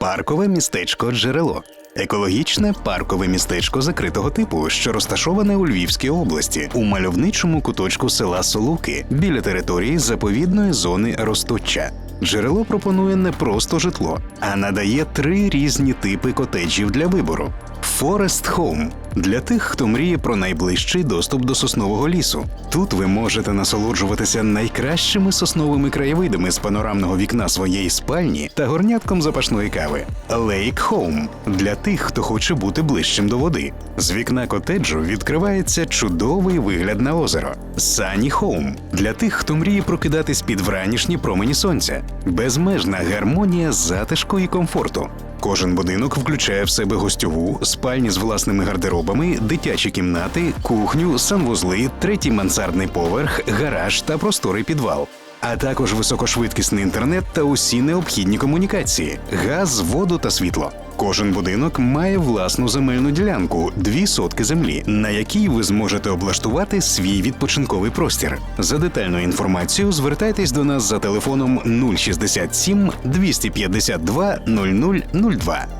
Паркове містечко Джерело. Екологічне паркове містечко закритого типу, що розташоване у Львівській області, у мальовничому куточку села Солуки біля території заповідної зони Росточа. Джерело пропонує не просто житло, а надає три різні типи котеджів для вибору. Forest Home – для тих, хто мріє про найближчий доступ до соснового лісу. Тут ви можете насолоджуватися найкращими сосновими краєвидами з панорамного вікна своєї спальні та горнятком запашної кави. Lake Home – для тих, хто хоче бути ближчим до води. З вікна котеджу відкривається чудовий вигляд на озеро. Sunny Home – для тих, хто мріє прокидатись під вранішні промені сонця. Безмежна гармонія затишку і комфорту. Кожен будинок включає в себе гостьову, спальні з власними гардеробами, дитячі кімнати, кухню, санвузли, третій мансардний поверх, гараж та просторий підвал. А також високошвидкісний інтернет та усі необхідні комунікації: газ, воду та світло. Кожен будинок має власну земельну ділянку дві сотки землі, на якій ви зможете облаштувати свій відпочинковий простір. За детальною інформацією звертайтесь до нас за телефоном 067 252 0002.